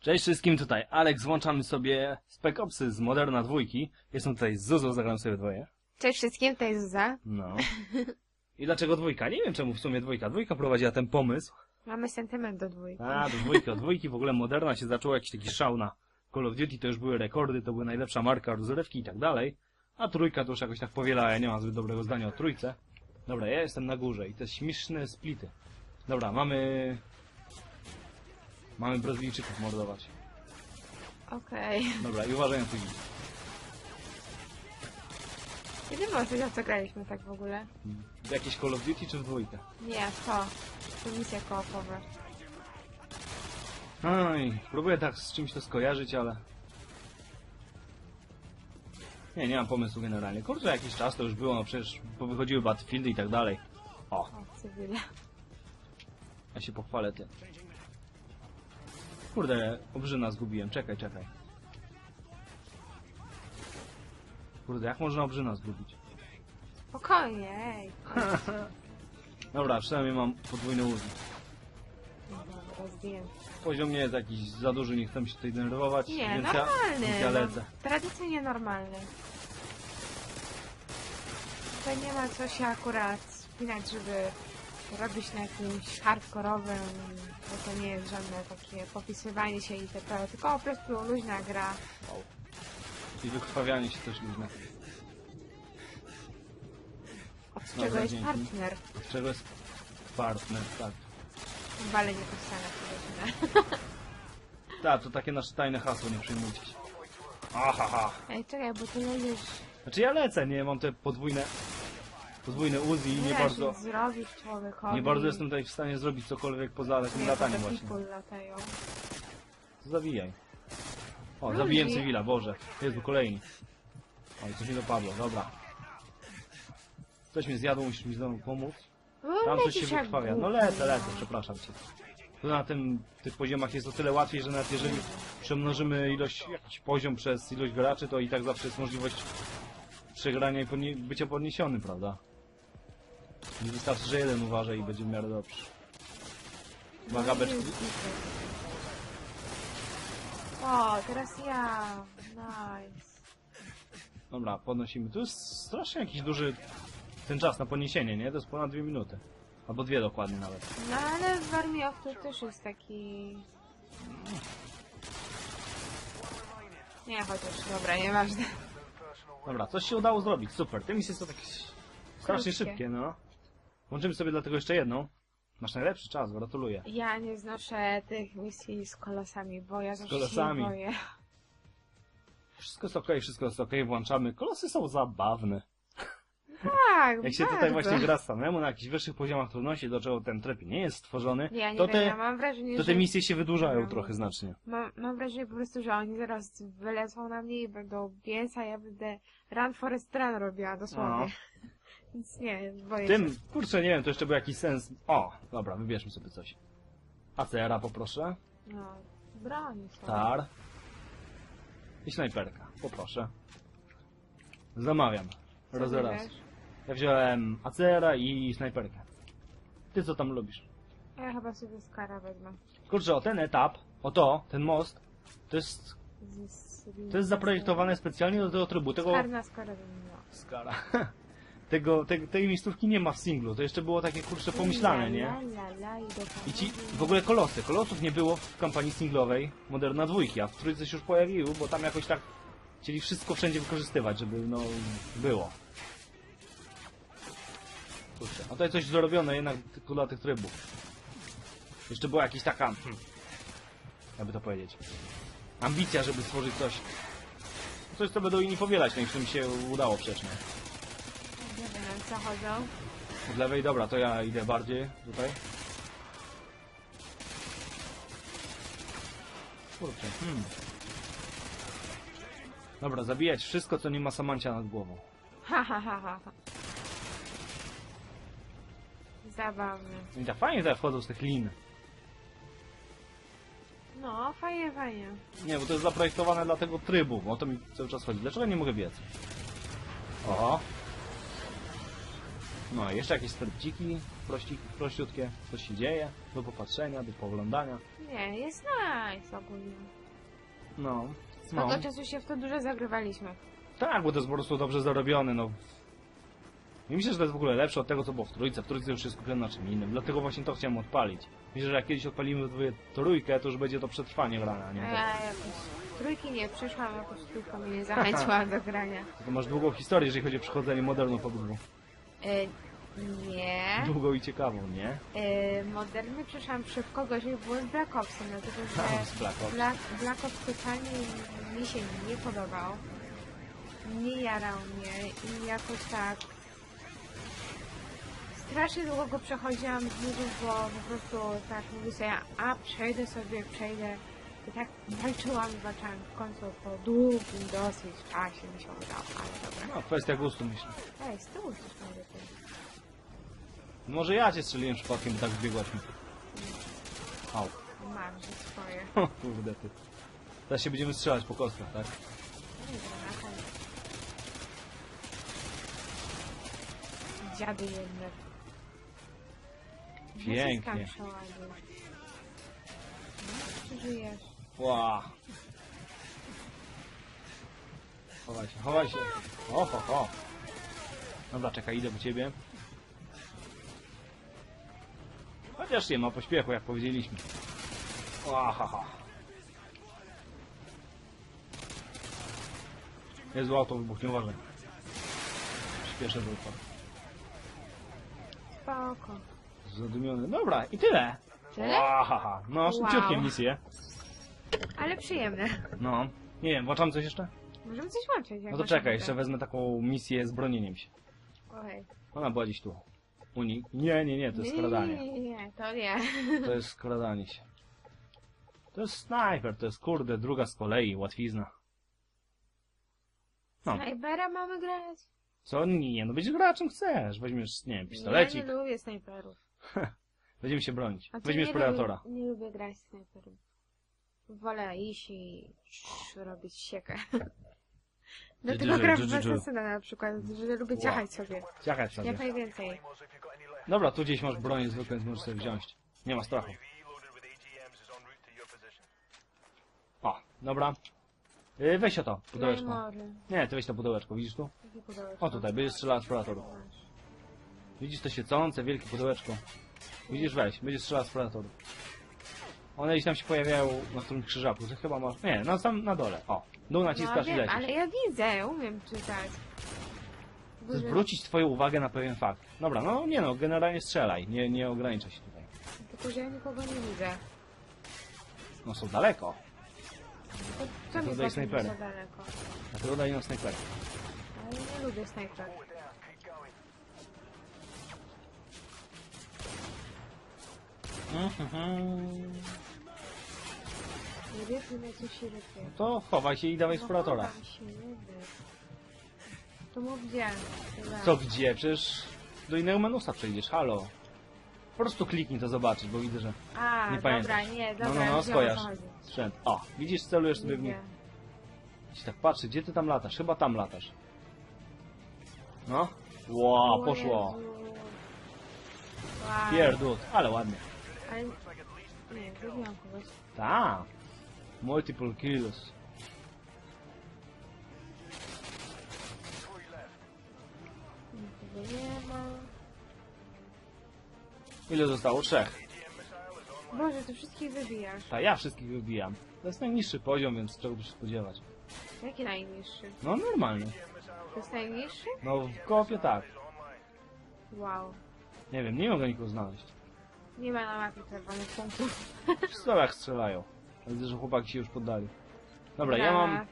Cześć wszystkim, tutaj Alex, włączamy sobie Spec Opsy z Moderna dwójki. Jestem tutaj z Zuzą, zagram sobie dwoje. Cześć wszystkim, to jest Zuza. No. I dlaczego dwójka? Nie wiem czemu w sumie dwójka. Dwójka prowadziła ten pomysł. Mamy sentyment do dwójki. A, do dwójki, od dwójki w ogóle Moderna się zaczął jakiś taki szał na Call of Duty, to już były rekordy, to była najlepsza marka rozrywki i tak dalej. A trójka to już jakoś tak powiela, ja nie mam zbyt dobrego zdania o trójce. Dobra, ja jestem na górze i te śmieszne splity. Dobra, mamy... Mamy Brazylijczyków mordować. Okej. Dobra, i uważaj na tych Kiedy było ostatnio co graliśmy tak w ogóle? Jakieś Call of Duty czy w dwójkę? Nie, to. To misja koopowa. Oj, próbuję tak z czymś to skojarzyć, ale... Nie, nie mam pomysłu generalnie. Kurczę, jakiś czas to już było, no przecież wychodziły Battlefieldy i tak dalej. O, O, cywile. ja się pochwalę tym. Kurde, obrzyna zgubiłem, czekaj, czekaj. Kurde, jak można obrzyna zgubić? Spokojnie, ej. Dobra, przynajmniej mam podwójny użyć. Dobra, rozbiję. Poziom nie jest jakiś za duży, nie chcę się tutaj denerwować, Nie, więc ja, normalny. więc ja lecę. No, tradycyjnie normalny. Tutaj nie ma co się akurat spinać, żeby robić na jakimś hardkorowym, bo to nie jest żadne takie popisywanie się itp. Tylko po prostu luźna gra. I wykrwawianie się też luźne. Od Dobra, czego jest dzięki. partner. Od czego jest partner, tak. Walenie po ścianach powiedzmy. Tak, to takie nasze tajne hasło, nie przejmujcie się. Ahaha. Ej, czekaj, bo ty leżysz. Znaczy ja lecę, nie? Mam te podwójne... Podwójne Uzi i nie Wiesz, bardzo... zrobić człowiekowi. Nie bardzo jestem tutaj w stanie zrobić cokolwiek poza takim Nie, lataniem właśnie. people latają. To zawijaj. O, Ludzi. zabiłem cywila, Boże. Jezu, kolejni. Oj, coś mi dopadło, dobra. Coś mnie zjadło, musisz mi znowu pomóc. No, Tam coś lecisz się jak wykrwawia. No lecę, lecę, przepraszam cię. Tu na tym, tych poziomach jest o tyle łatwiej, że nawet jeżeli przemnożymy ilość, jakiś poziom przez ilość graczy, to i tak zawsze jest możliwość przegrania i podnie bycia podniesionym, prawda? Nie wystarczy, że jeden uważa i będzie w miarę dobrze. Uwaga, beczki. O, teraz ja. Nice. Dobra, podnosimy. Tu jest strasznie jakiś duży ten czas na podniesienie, nie? To jest ponad dwie minuty. Albo dwie dokładnie nawet. No ale w Army of Two też jest taki... Nie, chociaż, dobra, nieważne. Dobra, coś się udało zrobić, super. Te misje są takie strasznie Krótkie. szybkie, no. Włączymy sobie dlatego jeszcze jedną. Masz najlepszy czas, gratuluję. Ja nie znoszę tych misji z kolosami, bo ja zawsze kolosami. się boję. Wszystko jest okej, wszystko jest okej, włączamy. Kolosy są zabawne. Tak, Jak się tutaj bardzo. właśnie gra samemu na jakichś wyższych poziomach trudności, do czego ten tryb nie jest stworzony, Ja nie to wiem, te, ja mam wrażenie, to te misje się wydłużają No. trochę znacznie. Mam, mam wrażenie po prostu, że oni zaraz wylecą na mnie i będą biec, a ja będę Run Forest Run robiła, dosłownie. Więc nie, boję. Tym, się. kurczę, nie wiem, to jeszcze był jakiś sens. O, dobra, wybierzmy sobie coś. ACR-a poproszę. No, broni są. Tar. I snajperka. Poproszę. Zamawiam. Co Raz raz. wybierz? Ja wziąłem ACR-a i snajperkę. Ty co tam lubisz? Ja chyba sobie Skara wezmę. Kurczę, o ten etap, o to, ten most, to jest, Z, z, to jest zaprojektowane specjalnie do tego trybu. Tego... Skara bym miała. Skara. Tego, te, tej miejscówki nie ma w singlu. To jeszcze było takie, kurczę, pomyślane, La, nie? i ci, w ogóle kolosy. Kolosów nie było w kampanii singlowej Moderna dwójki, a w trójce się już pojawiły, bo tam jakoś tak chcieli wszystko wszędzie wykorzystywać, żeby no było. Kurczę, a tutaj coś zrobione jednak tylko dla tych trybów. Jeszcze była jakaś taka, hmm, jakby to powiedzieć, ambicja, żeby stworzyć coś, coś co będą inni powielać, no i w tym się udało przecież, nie? Nie wiem, co chodzą. Od lewej, dobra, to ja idę bardziej tutaj. Kurczę, hmm. Dobra, zabijać wszystko, co nie ma Samancia nad głową. Ha, ha, ha, ha. ha. Zabawne. I tak fajnie tutaj wchodzą z tych lin. No, fajnie, fajnie. Nie, bo to jest zaprojektowane dla tego trybu, bo o to mi cały czas chodzi. Dlaczego nie mogę biec? Oho. No, jeszcze jakieś sklepciki prości, prościutkie, co się dzieje, do popatrzenia, do poglądania. Nie, jest nice ogólnie. No, Z no. czasu się w to dużo zagrywaliśmy. Tak, bo to jest po prostu dobrze zarobione, no. I myślę, że to jest w ogóle lepsze od tego, co było w trójce. W trójce już jest skupione na czym innym, dlatego właśnie to chciałem odpalić. Myślę, że jak kiedyś odpalimy trójkę, to już będzie to przetrwanie grania, A nie? ja jakoś trójki nie przeszłam, jakoś tylko mnie nie zachęciła do grania. To masz długą historię, jeżeli chodzi o przechodzenie modernu po długu. E, nie. Długą i ciekawą, nie? E, moderny przeszłam szybko, gorzej było z Black Opsem, dlatego Tam że z Black Ops. Black, Black Ops totalnie mi się nie podobał. Nie jarał mnie i jakoś tak... Strasznie długo go przechodziłam z nudów, bo po prostu tak mówię sobie, a przejdę sobie, przejdę. I tak walczyłam i walczyłam w końcu po długim dosyć czasie mi się udało, ale dobra. No, kwestia gustu, myślę. Ej, z tyłu mam lepiej. Może ja cię strzeliłem przypadkiem, bo tak wbiegłaś mi. Au. Mam, że swoje. O, kurde ty. Teraz się będziemy strzelać po kostkach, tak? Nie wiem, na koniec. Dziady jedne. Pięknie. Naciskam przeładuj. No, czy żyjesz? Ła. Chowaj się, chowaj się. O, ho, ho. Dobra, czekaj, idę po ciebie. Chociaż nie ma pośpiechu, jak powiedzieliśmy. Ła, ha, ha. Jest auto wybuchnie, uważaj. Śpieszę do upadku. Spoko. Zadumiony. Dobra, i tyle. Tyle? Ła, ha, ha. No, szybciutkie Wow. misje. Ale przyjemne. No. Nie wiem, włączamy coś jeszcze? Możemy coś łączyć. jak No to masz czekaj, jeszcze wezmę taką misję z bronieniem się. Okej. Ona była gdzieś tu. Unik. Nie, nie, nie, to jest skradanie. Nie, nie, nie, to nie. To jest skradanie się. To jest snajper, to jest kurde, druga z kolei, łatwizna. No. Snajpera mamy grać? Co? Nie, no będziesz graczem chcesz. Weźmiesz, nie wiem, Ja pistolecik. nie lubię snajperów. Będziemy się bronić. A Weźmiesz nie predatora. Nie lubię grać snajperów. Wolę iść i robić siekę. Dlatego gram w. Assassina na przykład, że lubię ciachać sobie. Ciachać sobie. Jak najwięcej. Dobra, tu gdzieś masz broń zwykłą, więc możesz sobie wziąć. Nie ma strachu. O, dobra. Yy, weź o to, pudełeczko. Nie, ty weź to pudełeczko, widzisz tu? O tutaj, będziesz strzelał z predatorów. Widzisz to świecące, wielkie pudełeczko? Widzisz, weź, będziesz strzelał z predatorów. One gdzieś tam się pojawiają na którymś krzyżaku, że chyba masz... Nie, na sam na dole, o. Dół No naciskasz i wiem, lecisz. ale ja widzę, umiem czytać. Boże, Zwrócić twoją uwagę na pewien fakt. Dobra, no nie no, generalnie strzelaj, nie, nie ograniczaj się tutaj. Tylko, że ja nikogo nie widzę. No są daleko, To co mi daj potem snajperę. za daleko? dlatego daj nam snajperę. Ale nie lubię snajper. Mhm. Nie wiesz, że coś się lepiej. To chowaj się i dawaj z predatora. chowam się, nie wiem. To mów gdzie. Dobra. Co gdzie? Przecież do innego menusa przejdziesz, halo. Po prostu kliknij to zobaczyć, bo widzę, że A, nie dobra, pamiętasz. nie, No, dobra, no, no, już wiem, o skojarz. co chodzi. sprzęt. O, widzisz, celujesz sobie w Nie nich. wiem. Ci tak patrzy, gdzie ty tam latasz? Chyba tam latasz. No. Ło, O poszło. Jezu. Wow. Pierdut, ale ładnie. Ale... Nie, zrobiłam kogoś. Ta. Multiple kills. Nie ma. Ile zostało? Trzech. Boże, ty wszystkich wybijasz. Ta, ja wszystkich wybijam. To jest najniższy poziom, więc czego tu się spodziewać. Jaki najniższy? No normalny. To jest najniższy? No w kopie tak. Wow. Nie wiem, nie mogę nikogo znaleźć. Nie ma na mapie czerwonych punktów. W stołach strzelają. Widzę, że chłopaki się już poddali. Dobra, ja mam...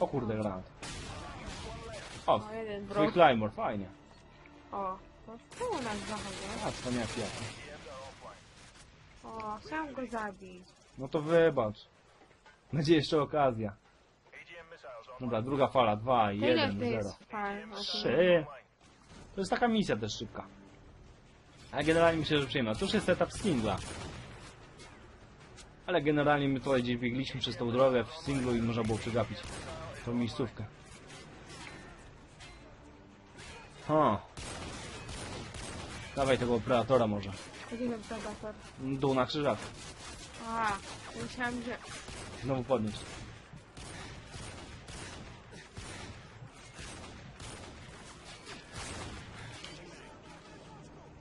O kurde, granat. O, O, jeden brok. Fajnie. O, to tu u nas zachodzą. A, wspaniałki jakie. O, chciałam go zabić. No to wybacz. Będzie jeszcze okazja. Dobra, druga fala, dwa, ile jeden, to zero. jest fal? Trzy. To jest taka misja też szybka. A generalnie myślę, że przyjemna. To już jest etap singla. Ale generalnie my tutaj gdzieś biegliśmy przez tą drogę w singlu i można było przegapić tą miejscówkę. O. Dawaj tego Predatora może. Jaki ten predator? Dół na krzyżach. A, myślałam, że... Znowu podnieść.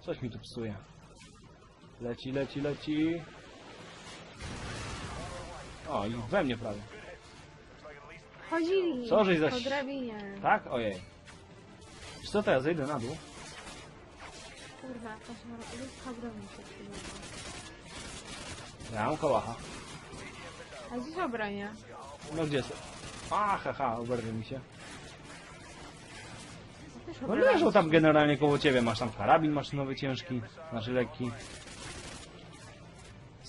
Coś mi tu psuje. Leci, leci, leci. O, i we mnie prawie. Chodzili Co, żeś po zaś- drabinie. Tak? Ojej. Wiesz co, to ja zejdę na dół. Kurwa, jakaś lubka broni się przyjęła. Ja mam kołacha. A gdzie są bronie? No gdzie jest? A, haha, oberwie mi się. Ja też No obrałam leżą tam generalnie koło ciebie. Masz tam karabin maszynowy ciężki, znaczy lekki.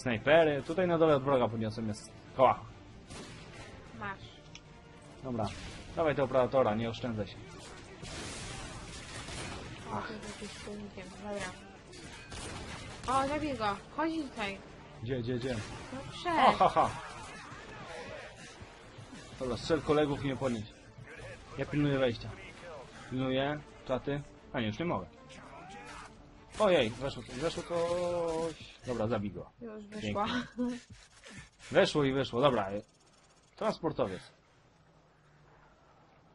Snajpery. Tutaj na dole od wroga podniosłem jest kołach. Masz. Dobra. Dawaj tego predatora, nie oszczędzaj się. O, to jest jakiś silnikiem. Dobra. O, zabij go. Chodź tutaj. Gdzie, gdzie, gdzie? No O, przed. haha. Dobra, strzel kolegów i nie podnieść. Ja pilnuję wejścia. Pilnuję. Czaty. A nie, już nie mogę. Ojej, weszło weszło coś. Dobra, zabij go. Już wyszła. Weszło i wyszło, dobra. Transportowiec.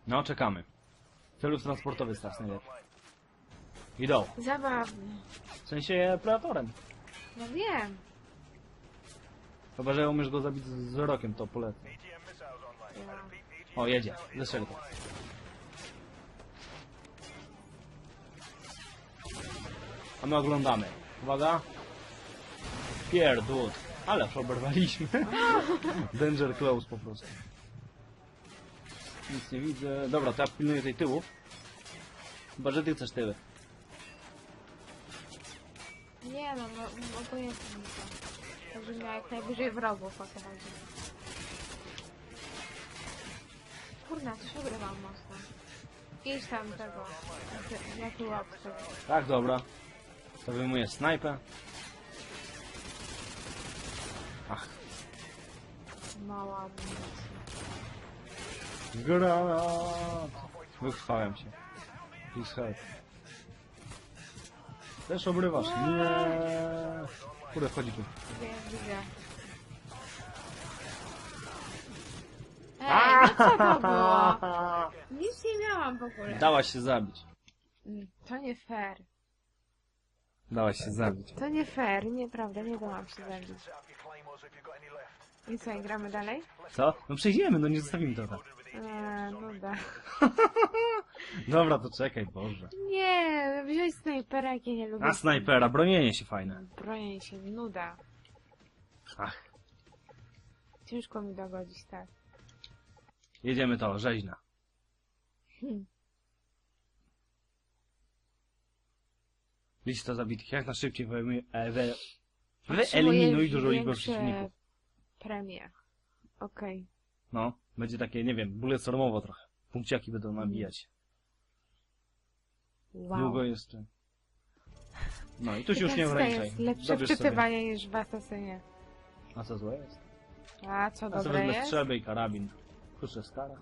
No, czekamy. Celów transportowiec teraz najlepiej. Idą. Zabawnie. W sensie predatorem. No wiem. Chyba, że umiesz go zabić z wzrokiem, to polecę. Ja. O, jedzie. Zestrzeli A my oglądamy. Uwaga. Pierdut. Ale już oberwaliśmy. Danger close po prostu. Nic nie widzę. Dobra, to ja pilnuję tej tyłów. Chyba, że ty chcesz tyły. Nie no, no obojętnie mi to. Także miał jak najwyżej wrogów o to chodzi. Kurna, coś obrywam mocno. Idź tam tego. łap tego. Tak, dobra. To wyjmuję snajpę. Ach, Mała amunicja. granat. Wychwałem się. Please help. Też obrywasz? Nie. Kurde, wchodzi tu. Wiem, widzę. Ej, no co to było? Nic nie miałam w ogóle. Dałaś się zabić. Mm, To nie fair. Dałaś się zabić. To nie fair, nieprawda, nie dałam się zabić. I co, i gramy dalej? Co? No przejdziemy, no nie zostawimy to tak. Eee, nuda. Dobra, to czekaj, Boże. Nie, wziąć snajpera, jak ja nie lubię. A snajpera, bronienie się fajne. Bronię się, nuda. Ach, Ciężko mi dogodzić, tak. jedziemy to, rzeźna. Hmm. Lista zabitych, jak na szybciej wyeliminuj, e, wy, Otrzymuję wyeliminuj dużą liczbę przeciwników. premie. Okej. No, będzie takie, nie wiem, bulletstormowo trochę. Punkciaki będą nabijać. Wow. Długo jeszcze. No i tu się już nie tak ograniczaj. jest lepsze sobie. wczytywanie niż w asasynie. A co złe jest? A co A sobie dobre wezmę jest? strzelbę i karabin. Kurczę, skara.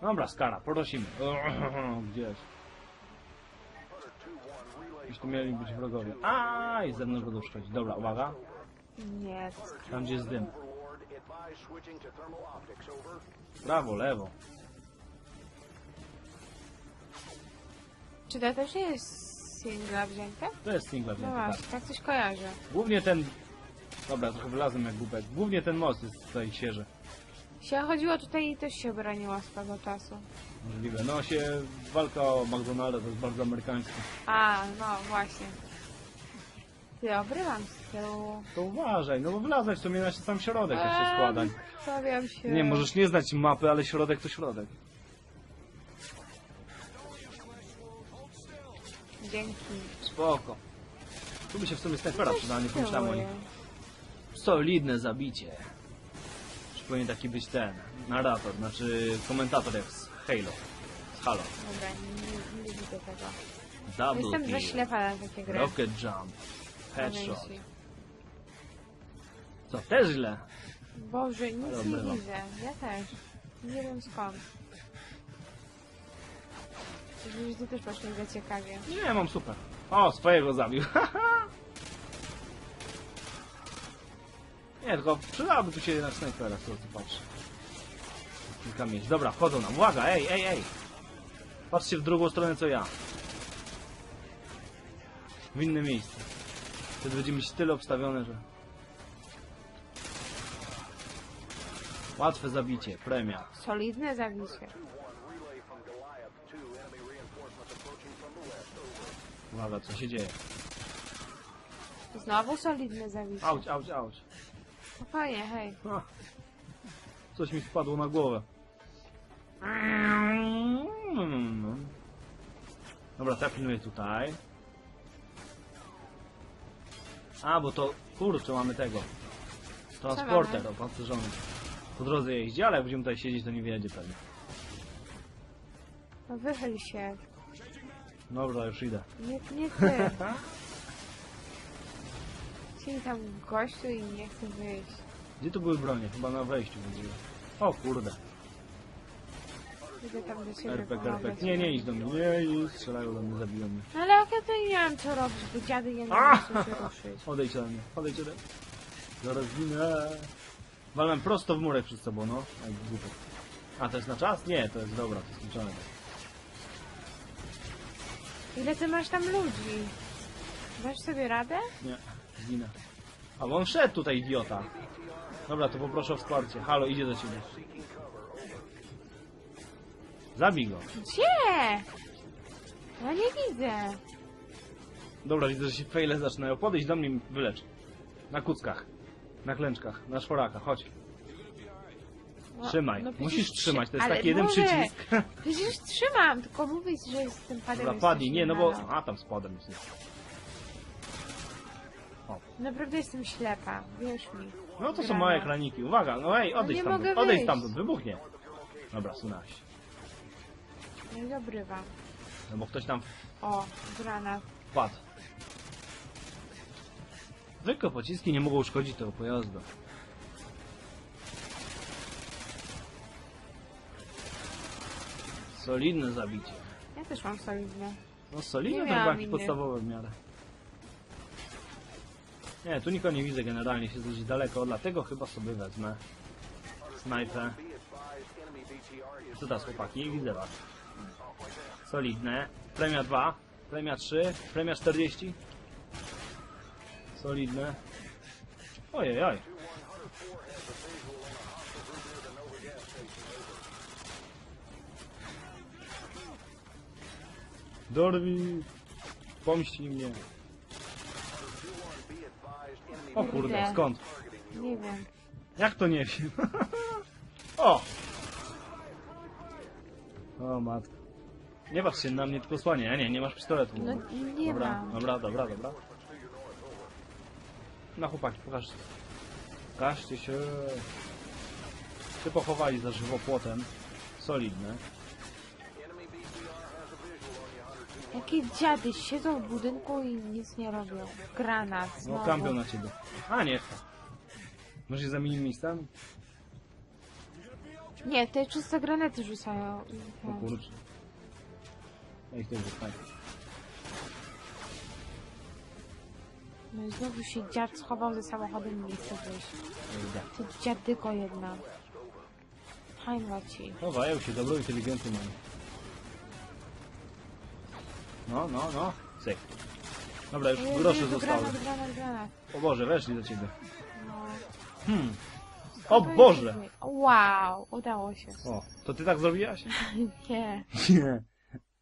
Dobra, skara, prosimy. Gdzieś. Tu mieli być wrogowie. A i z zewnątrz będą szkodzić. Dobra, uwaga. Jest... Tam gdzie jest dym. Prawo, lewo. Czy to też nie jest singla wzięte? To jest singla No wzięty, tak. właśnie, tak coś kojarzę. Głównie ten... Dobra, trochę wylazłem jak głupek. Głównie ten most jest tutaj świeży. Się chodziło tutaj i też się broniła swego czasu. Możliwe. No się walka o McDonalda to jest bardzo amerykańskie. A, no właśnie. Ty, obrywam z tyłu. To uważaj, no bo wlazłeś to mnie na sam środek jak się składań. Stawiam się. Nie, możesz nie znać mapy, ale środek to środek. Dzięki. Spoko. Tu by się w sumie snajpera przydała, nie pomyślałem o nim. Solidne zabicie. Czy powinien taki być ten, narrator, znaczy komentator jak z Halo. Halo. Dobra, nie, nie widzę tego. Double Jestem za kill, ślepa na takie gry. rocket jump, headshot. Pamięci. Co, też źle? Boże, nic Ale nie obrywam. widzę. Ja też. Nie wiem skąd. Widzisz, ty też masz mnie ciekawie. Nie, mam super. O, swojego zabił. Nie, tylko przydałoby tu się jednak snajpera, co tu patrzę. Kilka miejsc. Dobra, wchodzą nam. Uwaga, ej, ej, ej! Patrzcie w drugą stronę co ja. W inne miejsce. Wtedy będzie mieć tyle obstawione, że... Łatwe zabicie, premia. Solidne zabicie. Uwaga, co się dzieje. Znowu solidne zabicie. Auć, auć, auć. Spokojnie, hej. Coś mi wpadło na głowę. Dobra, to ja pilnuję tutaj. A, bo to, kurczę, mamy tego. Transporter opancerzony. Po drodze jeździ, ale jak będziemy tutaj siedzieć, to nie wiedzie pewnie. No wychyl się. Dobra, już idę. Nie, nie ty. Siedzi tam gościu i nie chce wyjść. Gdzie tu były bronie? Chyba na wejściu będzie. O kurde. Idę tam do pomagać. Nie, nie idź do mnie. Nie idź. Strzelają do mnie, zabiją mnie. No ale jak ja to nie miałam co robić, bo dziady je nie A! muszą się ruszyć. Odejdź ode mnie, odejdź ode mnie. Zaraz ginę. Walnę prosto w murek przed sobą, no. Jak głupek. A, to jest na czas? Nie, to jest dobra, to jest liczone. Ile ty masz tam ludzi? Dasz sobie radę? Nie, zginę. A, bo on wszedł tutaj, idiota. Dobra, to poproszę o wsparcie. Halo, idzie do ciebie. Zabij go. Gdzie? Ja nie widzę. Dobra, widzę, że się fejle zaczynają. Podejdź do mnie i wylecz. Na kuckach. Na klęczkach, na czworakach, chodź. No, Trzymaj. no przecież Musisz trzy- trzymać, to jest ale taki jeden mówię, przycisk. Przecież trzymam, tylko mówić, że z tym padem Dobra, jest padnij. coś Nie, no bo... A, tam spodem jest. Naprawdę jestem ślepa, wierz mi. No to są małe ekraniki. Uwaga, no ej, odejdź nie mogę Odejdź wyjść. stamtąd, wybuchnie. Dobra, sunęłaś. No i obrywam. No bo ktoś tam O, granat. wpadł. Zwykłe pociski nie mogą uszkodzić tego pojazdu. Solidne zabicie. Ja też mam solidne. No solidne Nie to chyba miałam jakieś innych. podstawowe w miarę. Nie, tu nikogo nie widzę generalnie, się gdzieś daleko, dlatego chyba sobie wezmę snajpę. Co teraz chłopaki? Widzę was. Solidne. Premia 2, premia 3, premia 40. Solidne. Ojej, oj. Dorwi, pomści mnie. O kurde, skąd? Nie wiem. Jak to nie wiem? o! O matko. Nie patrz się na mnie, tylko słanie. A nie, nie masz pistoletu. No nie dobra, mam. dobra, dobra, dobra. Na chłopaki, pokażcie. Pokażcie się. Się pochowali za żywopłotem. Solidne. Jakie dziady siedzą w budynku i nic nie robią. Granat No znowu. kampią na ciebie. A nie. Może się zamienić miejscami? Nie, te czyste granaty rzucają. O kurczę. Ej, to jest fajnie. No i znowu się dziad schował ze samochodem i nie chce wyjść. To dziadyko jedna. Hańba ci. Chowają się, dobrą inteligencję mają. No, no, no. Cyk. Dobra, już Jezu, grosze Jezu, zostały. Granat, granat, granat. O Boże, weszli do ciebie. No. Hmm. O Boże! Wow, udało się. O, to ty tak zrobiłaś? Nie. Nie.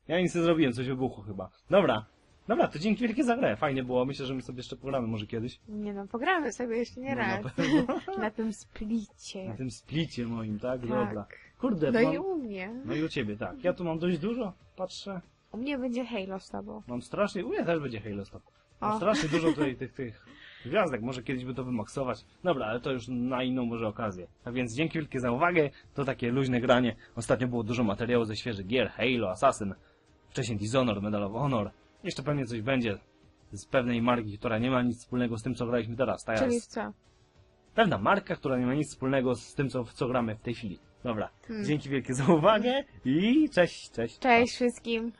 Ja nic nie zrobiłem, coś wybuchło chyba. Dobra. Dobra, to dzięki wielkie za grę. Fajnie było. Myślę, że my sobie jeszcze pogramy może kiedyś. Nie no, pogramy sobie jeszcze nie No, na raz. Na tym splicie. Na tym splicie moim, tak? Tak. Dobra. Kurde, No mam... i u mnie. No i u ciebie, tak. Ja tu mam dość dużo, patrzę. U mnie będzie Halo z tobą. Mam strasznie, u mnie też będzie Halo Stop. Mam O. strasznie dużo tutaj tych, tych gwiazdek, może kiedyś by to wymaksować. Dobra, ale to już na inną może okazję. A więc dzięki wielkie za uwagę, to takie luźne granie. Ostatnio było dużo materiału ze świeżych gier, Halo, Assassin, wcześniej Dishonored, Medal of Honor. Jeszcze pewnie coś będzie z pewnej marki, która nie ma nic wspólnego z tym, co graliśmy teraz. Ta Czyli w jest co? pewna marka, która nie ma nic wspólnego z tym, co, w co gramy w tej chwili. Dobra, Hmm. dzięki wielkie za uwagę i cześć, cześć. Cześć wszystkim.